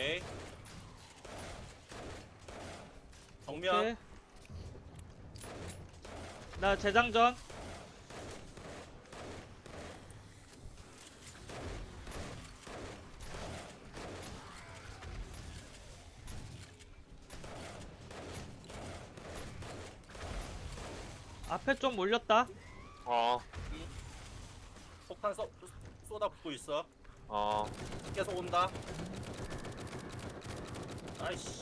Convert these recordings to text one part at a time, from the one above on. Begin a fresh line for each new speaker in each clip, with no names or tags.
오케이. 정면.
오케이. 나 재장전. 앞에 좀 몰렸다.
어,
폭탄 쏘, 쏟아 붓고 있어.
어.
계속 온다. 아이씨.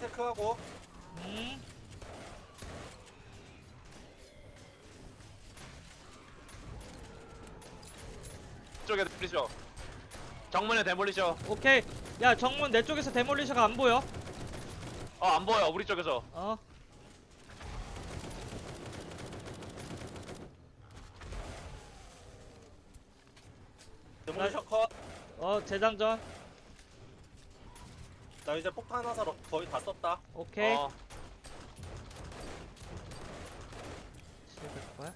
체크하고
음.
이쪽에 데몰리셔. 정문에 데몰리셔.
오케이. 야 정문 내 쪽에서 데몰리셔가 안 보여.
어, 안 보여. 우리 쪽에서.
어.
데몰리셔 컷.
어 재장전.
나 이제 폭탄 화살 거의 다 썼다.
오케이.
어.
700발.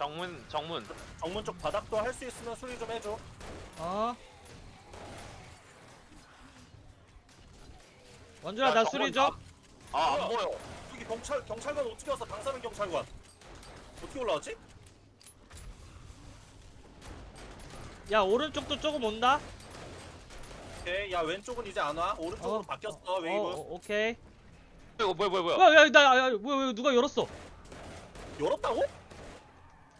정문, 정문.
정문 쪽 바닥도 할 수 있으면 수리 좀 해줘.
어. 원준아
야,
나
정문
수리 좀.
아, 안 보여.
여기 경찰 경찰관 어떻게 왔어? 방사능 경찰관. 어떻게 올라왔지?
야 오른쪽도 조금 온다.
오케이. 야 왼쪽은 이제 안 와. 오른쪽으로
어,
바뀌었어 웨이브.
어, 어, 오케이.
이거 뭐야, 뭐야, 뭐야.
뭐야 야나 야, 뭐야 왜 누가 열었어?
열었다고?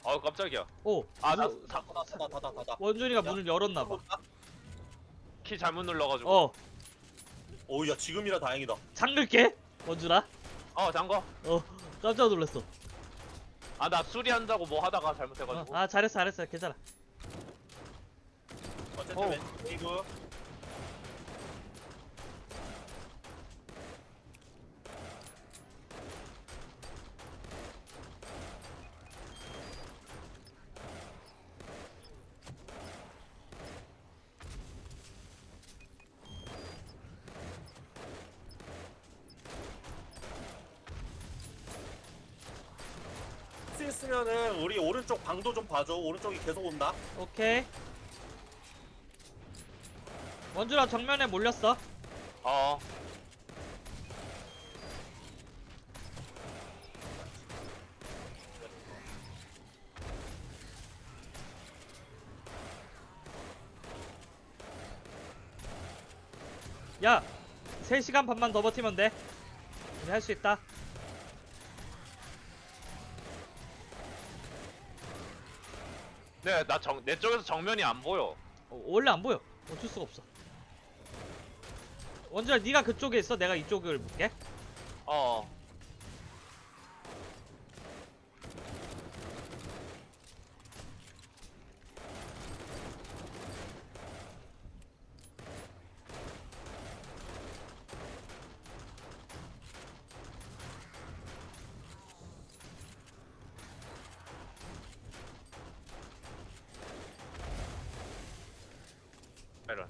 아, 깜짝이야.
오.
아, 나
누구-
사-
닫아 닫아 닫아.
원준이가 문을 열었나 봐.
키 잘못 눌러가지고.
어.
오야 지금이라 다행이다.
잠글게. 원준아.
어, 잠궈.
어. 깜짝 놀랐어.
아, 나 수리한다고 뭐 하다가
어,
잘못해가지고.
아 잘했어 잘했어 괜찮아.
어쨌든
어.
왼쪽 웨이브. 있으면은 우리 오른쪽 방도 좀 봐줘. 오른쪽이 계속 온다.
오케이. 원준아 정면에 몰렸어.
어.
야. 3시간 반만 더 버티면 돼. 우리 할 수 있다.
네, 나 정, 내 쪽에서 정면이 안 보여.
어, 원래 안 보여. 어쩔 수가 없어. 원준아 네가 그쪽에 있어. 내가 이쪽을 볼게.
어. 이런.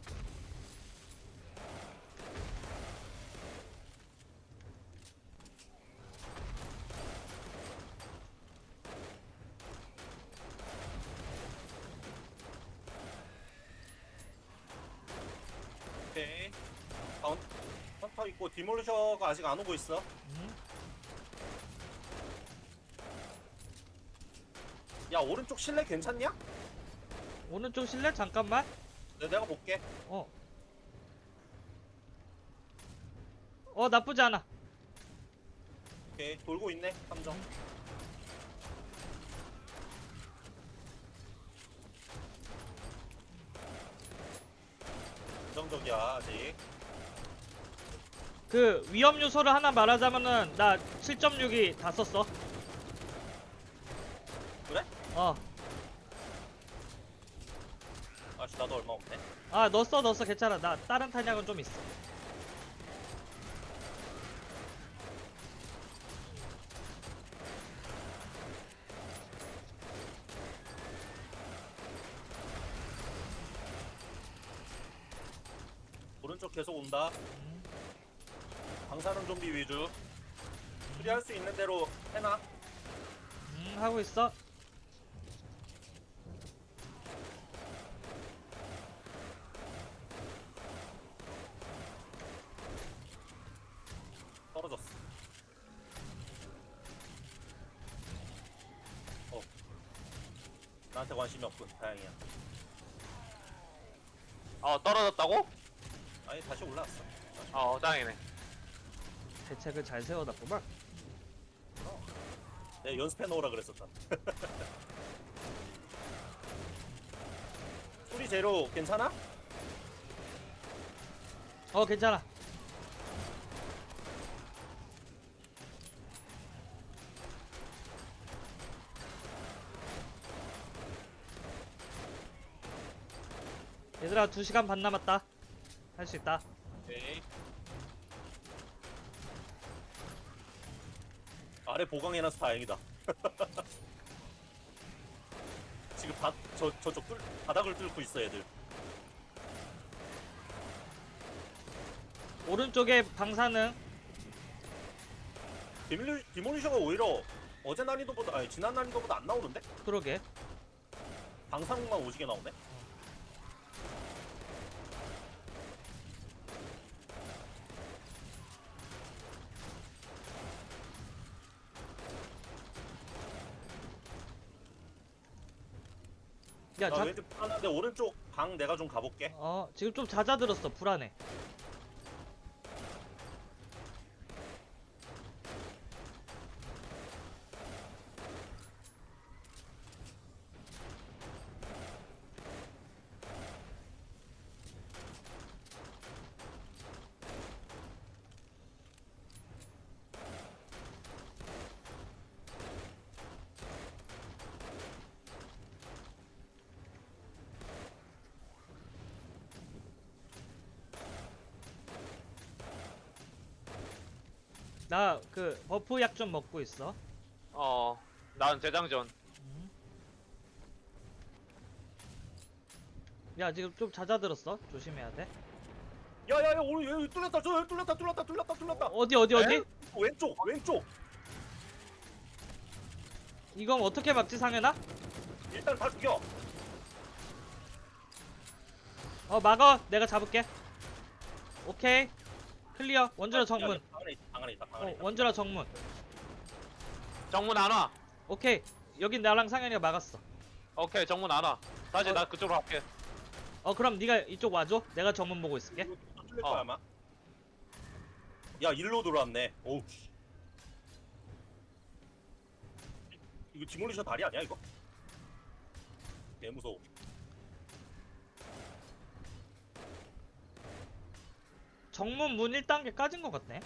오케이. 다운 헌터 있고 디몰리셔가 아직 안 오고 있어.
음.
야 오른쪽 실내 괜찮냐?
오른쪽 실내 잠깐만.
네, 내가 볼게.
어. 어 나쁘지 않아.
오케이 돌고 있네 함정. 안정적이야 아직.
그 위험 요소를 하나 말하자면은 나 7.6이 다 썼어.
그래?
어.
아씨 나도 얼마 없네.
아 넣었어 넣었어 괜찮아. 나 다른 탄약은 좀 있어.
오른쪽 계속 온다.
음,
방사능 좀비 위주. 수리할 수 있는 대로 해놔.
음 하고 있어.
나한테 관심이 없군. 다행이야.
어 떨어졌다고?
아니 다시 올라왔어.
어 다행이네
대책을 잘 세워놨구만.
내가 연습해 놓으라 그랬었다. 수리 재료 괜찮아?
어 괜찮아. 얘들아 2시간 반 남았다. 할 수 있다.
오케이
아래 보강해놔서 다행이다. 지금 바, 저, 저쪽 뚫, 바닥을 뚫고 있어 애들.
오른쪽에 방사능
디몰리, 디몰리셔가 오히려 어제 난이도보다 아니 지난 난이도보다 안 나오는데?
그러게.
방사능만 오지게 나오네?
야,
나
자,
왠지 불안한데 오른쪽 방 내가 좀 가볼게.
어 지금 좀 잦아들었어 불안해. 나 그 버프 약 좀 먹고 있어.
어 난 재장전
야 지금 좀 잦아들었어. 조심해야 돼.
야야야 오늘 여기 뚫렸다 저 여기 뚫렸다 뚫렸다 뚫렸다 뚫렸다.
어디 어디 어디?
에?
왼쪽 왼쪽.
이건 어떻게 막지 상현아?
일단 다 죽여.
어 막어. 내가 잡을게. 오케이. 클리어. 원주라 정문.
야, 방 안에 있다 방 안에
어,
있다.
원주라 정문.
정문 안 와
오케이. 여긴 나랑 상현이가 막았어.
오케이 정문 안 와 다시
어.
나 그쪽으로 갈게
어 그럼 네가 이쪽 와줘. 내가 정문 보고 있을게.
또 뚫릴
어.
거야 아마. 야 일로 들어왔네. 오우. 씨. 이거 디몰리셔 다리 아니야 이거? 개 무서워.
정문 문 1단계 까진 것 같네.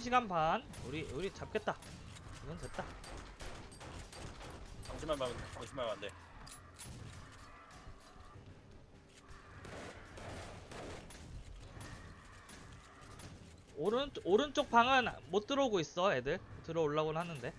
한 시간 반 우리 우리 잡겠다. 이건 됐다.
방심하면 방심하면 안 돼.
오른 오른쪽 방은 못 들어오고 있어 애들 들어오려고는 하는데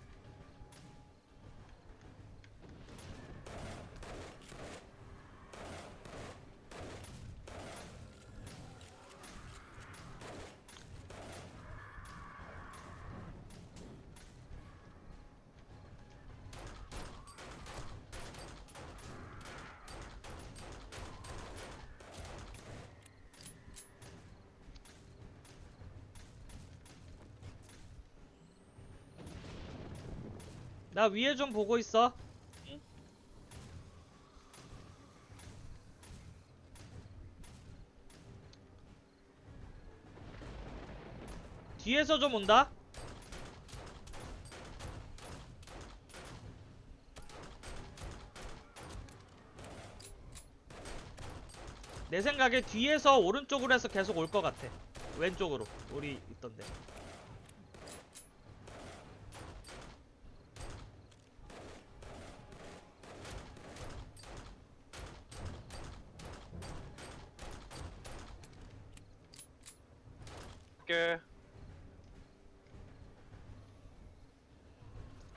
나 위에 좀 보고 있어. 뒤에서 좀 온다. 내 생각에 뒤에서 오른쪽으로 해서 계속 올 것 같아. 왼쪽으로. 우리 있던데.
오케이.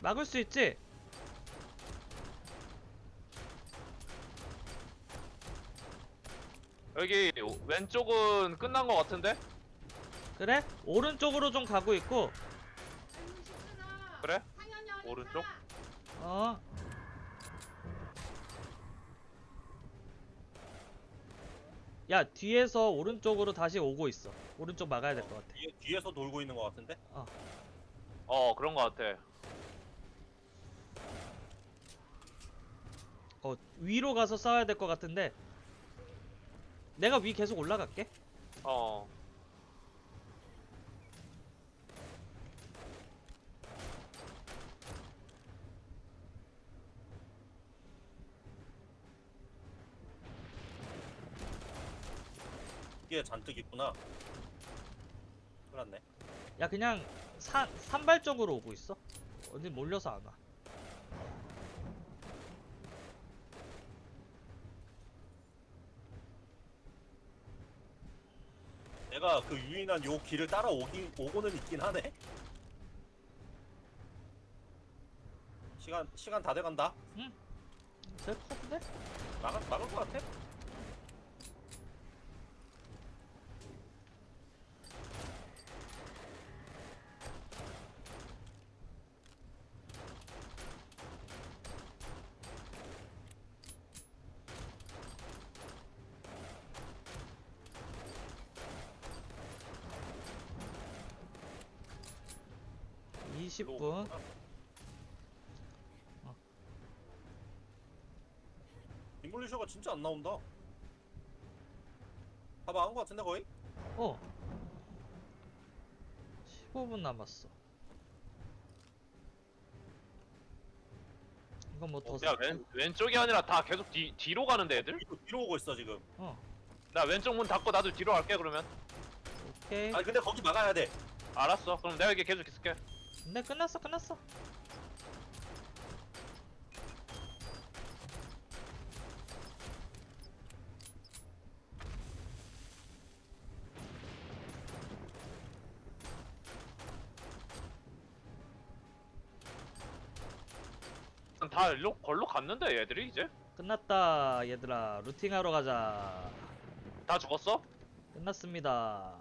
막을 수 있지?
여기 왼쪽은 끝난 것 같은데?
그래? 오른쪽으로 좀 가고 있고.
그래? 오른쪽?
어. 야 뒤에서 오른쪽으로 다시 오고 있어. 오른쪽 막아야 될 것 같아.
뒤에, 뒤에서 돌고 있는 것 같은데?
어 그런 것 같아.
어 위로 가서 싸워야 될 것 같은데. 내가 위 계속 올라갈게.
어.
뒤에 잔뜩 있구나. 났네.
야 그냥 산 산발적으로 오고 있어. 어디 몰려서 안 와.
내가 그 유인한 요 길을 따라 오기, 오고는 있긴 하네. 시간 시간 다 돼간다.
될것 같은데?
막을 막을 것 같아.
20분.
오구나.
어.
잉글리셔가 진짜 안 나온다. 다 막은 것 같은데 거의?
어. 15분 남았어. 이건 뭐 더.
야 왼, 왼쪽이 아니라 다 계속 뒤, 뒤로 가는데 애들?
뒤로, 뒤로 오고 있어 지금.
어.
나 왼쪽 문 닫고 나도 뒤로 갈게 그러면.
오케이.
아니 근데 거기 막아야 돼.
알았어. 그럼 내가 여기 계속 있을게.
근데 끝났어, 끝났어.
다 일로 걸로 갔는데 얘들이 이제
끝났다, 얘들아. 루팅하러 가자.
다 죽었어?
끝났습니다.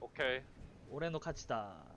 오케이.
올해노 카치다.